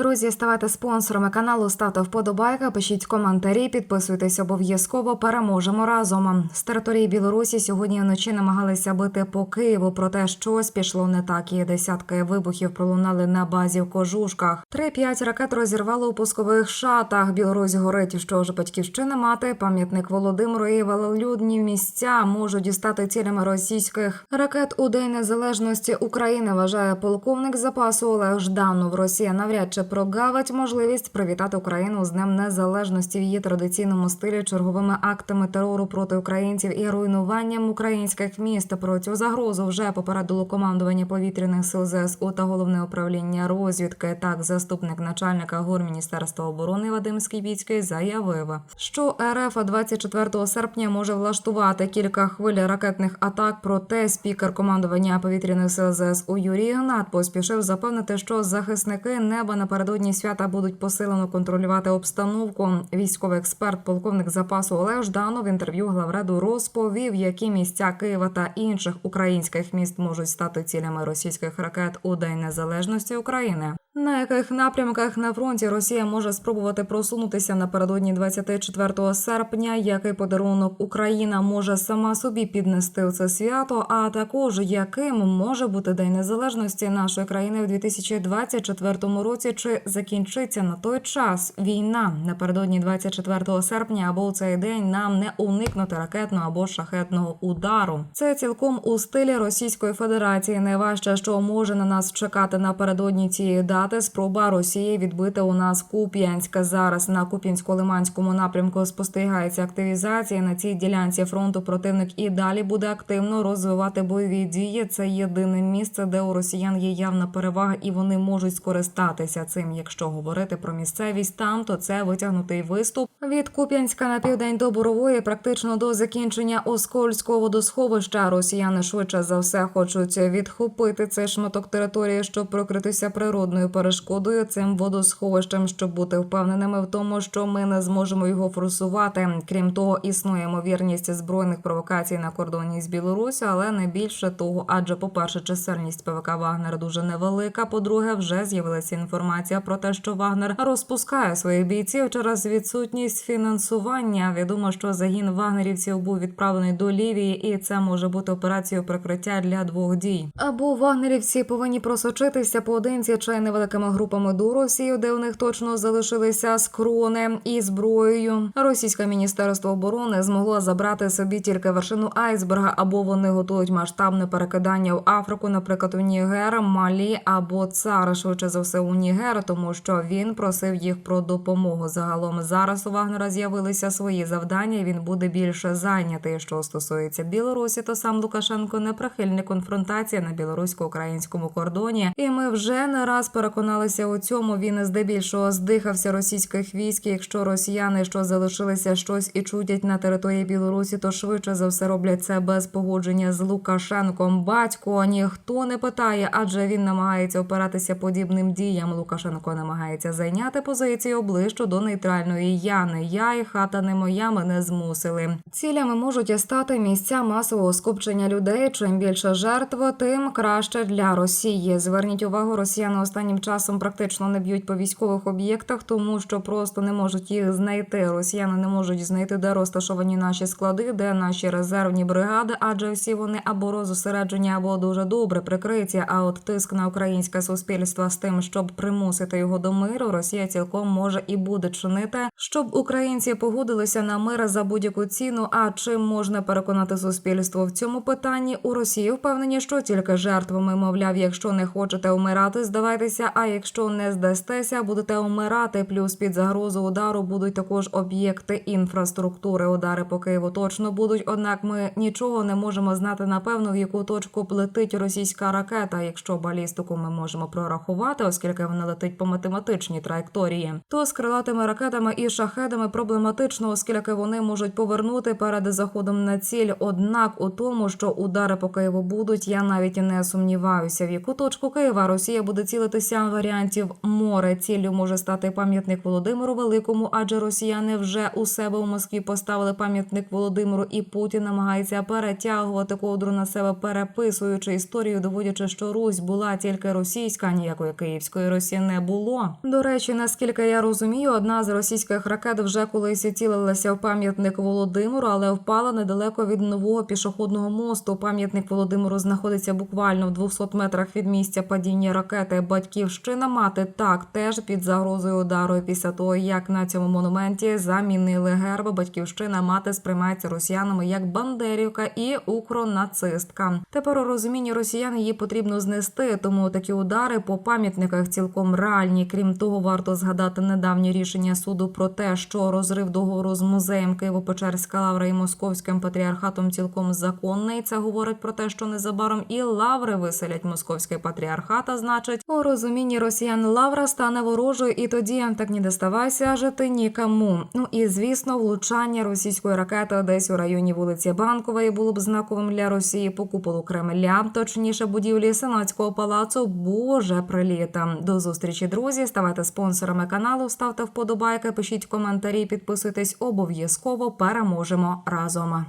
Друзі, ставайте спонсорами каналу, ставте вподобайки, пишіть коментарі, підписуйтесь обов'язково. Переможемо разом. З території Білорусі сьогодні вночі намагалися бити по Києву. Проте щось пішло не так. І десятки вибухів пролунали на базі в кожушках. Три-п'ять ракет розірвало у пускових шатах. Білорусь горить. Що ж батьківщина мати? Пам'ятник Володимиру і велолюдні місця можуть дістати цілями російських ракет у День Незалежності України. Вважає полковник запасу Олег Жданов. Росія навряд чи прогавить можливість привітати Україну з Днем Незалежності в її традиційному стилі черговими актами терору проти українців і руйнуванням українських міст. Про цю загрозу вже попередило командування повітряних сил ЗСУ та головне управління розвідки. Так, заступник начальника ГУР Міністерства оборони Вадим Скібіцький заявив, що РФ 24 серпня може влаштувати кілька хвиль ракетних атак. Проте спікер командування повітряних сил ЗСУ Юрій Гнат поспішив запевнити, що захисники неба напередодні свята будуть посилено контролювати обстановку. Військовий експерт, полковник запасу Олег Жданов в інтерв'ю главреду розповів, які місця Києва та інших українських міст можуть стати цілями російських ракет у День Незалежності України. На яких напрямках на фронті Росія може спробувати просунутися напередодні 24 серпня? Який подарунок Україна може сама собі піднести у це свято? А також яким може бути День Незалежності нашої країни в 2024 році? Чи закінчиться на той час війна напередодні 24 серпня або у цей день нам не уникнути ракетного або шахетного удару? Це цілком у стилі Російської Федерації. Найважче, що може на нас чекати напередодні цієї дати, спроба Росії відбити у нас Куп'янська. Зараз на Куп'янсько-Лиманському напрямку спостерігається активізація. На цій ділянці фронту противник і далі буде активно розвивати бойові дії. Це єдине місце, де у росіян є явна перевага, і вони можуть скористатися цим. Якщо говорити про місцевість там, то це витягнутий виступ від Куп'янська на південь до Борової, практично до закінчення Оскольського водосховища. Росіяни швидше за все хочуть відхопити цей шматок території, щоб прокритися природною перешкодою цим водосховищем, щоб бути впевненими в тому, що ми не зможемо його форсувати. Крім того, існує ймовірність збройних провокацій на кордоні з Білорусі, але не більше того. Адже, по-перше, чисельність ПВК Вагнера дуже невелика. По-друге, вже з'явилася інформація про те, що Вагнер розпускає своїх бійців через відсутність фінансування. Відомо, що загін вагнерівців був відправлений до Лівії, і це може бути операцією прикриття для двох дій. Або вагнерівці повинні просочитися поодинці чи невеликими групами до Росії, де у них точно залишилися скрони і зброєю. Російське міністерство оборони змогло забрати собі тільки вершину айсберга, або вони готують масштабне перекидання в Африку, наприклад, у Нігер, Малі або цар швидше за все у Нігер, тому що він просив їх про допомогу. Загалом зараз у Вагнера з'явилися свої завдання. і Він буде більше зайнятий. Що стосується Білорусі, то сам Лукашенко не прихильник конфронтації на білорусько-українському кордоні. І ми вже не раз переконалися у цьому. Він здебільшого здихався російських військ. Якщо росіяни, що залишилися щось і чудять на території Білорусі, то швидше за все роблять це без погодження з Лукашенком. Батько ніхто не питає, адже він намагається опиратися подібним діям. Лукашенко намагається зайняти позицію ближче до нейтральної яни. Я і хата не моя мене змусили. Цілями можуть стати місця масового скупчення людей. Чим більше жертв, тим краще для Росії. Зверніть увагу, росіяни останнім часом практично не б'ють по військових об'єктах, тому що просто не можуть їх знайти. Росіяни не можуть знайти, де розташовані наші склади, де наші резервні бригади, адже всі вони або розосереджені, або дуже добре прикриті. А от тиск на українське суспільство з тим, щоб примусити його до миру, Росія цілком може і буде чинити, щоб українці погодилися на мир за будь-яку ціну. А чим можна переконати суспільство в цьому питанні? У Росії впевнені, що тільки жертвами, мовляв, якщо не хочете умирати, здавайтеся. А якщо не здастеся, будете умирати. Плюс під загрозу удару будуть також об'єкти інфраструктури. Удари по Києву точно будуть. Однак ми нічого не можемо знати напевно, в яку точку плетить російська ракета. Якщо балістику ми можемо прорахувати, оскільки вона летить по математичній траєкторії, то з крилатими ракетами і шахедами проблематично, оскільки вони можуть повернути перед заходом на ціль. Однак у тому, що удари по Києву будуть, я навіть і не сумніваюся, в яку точку Києва Росія буде цілитися росіян варіантів море. Ціллю може стати пам'ятник Володимиру Великому, адже росіяни вже у себе у Москві поставили пам'ятник Володимиру, і Путін намагається перетягувати ковдру на себе, переписуючи історію, доводячи, що Русь була тільки російська, ніякої київської Росії не було. До речі, наскільки я розумію, одна з російських ракет вже колись цілилася в пам'ятник Володимиру, але впала недалеко від нового пішохідного мосту. Пам'ятник Володимиру знаходиться буквально в 200 метрах від місця падіння ракети. Батьківщина мати так теж під загрозою удару. Після того як на цьому монументі замінили герб, батьківщина мати сприймається росіянами як бандерівка і укронацистка. Тепер у розумінні росіян її потрібно знести, тому такі удари по пам'ятниках цілком реальні. Крім того, варто згадати недавнє рішення суду про те, що розрив договору з музеєм Києво-Печерська лавра і Московським патріархатом цілком законний. Це говорить про те, що незабаром і лаври виселять московський патріархат. А значить, у розумінні росіян лавра стане ворожою, і тоді так не доставайся жити нікому. Ну і звісно, влучання російської ракети десь у районі вулиці Банкової було б знаковим для Росії по куполу Кремля, точніше будівлі Сенатського палацу. Боже приліта. До зустрічі, друзі. Ставайте спонсорами каналу, ставте вподобайки, пишіть коментарі, підписуйтесь обов'язково. Переможемо разом.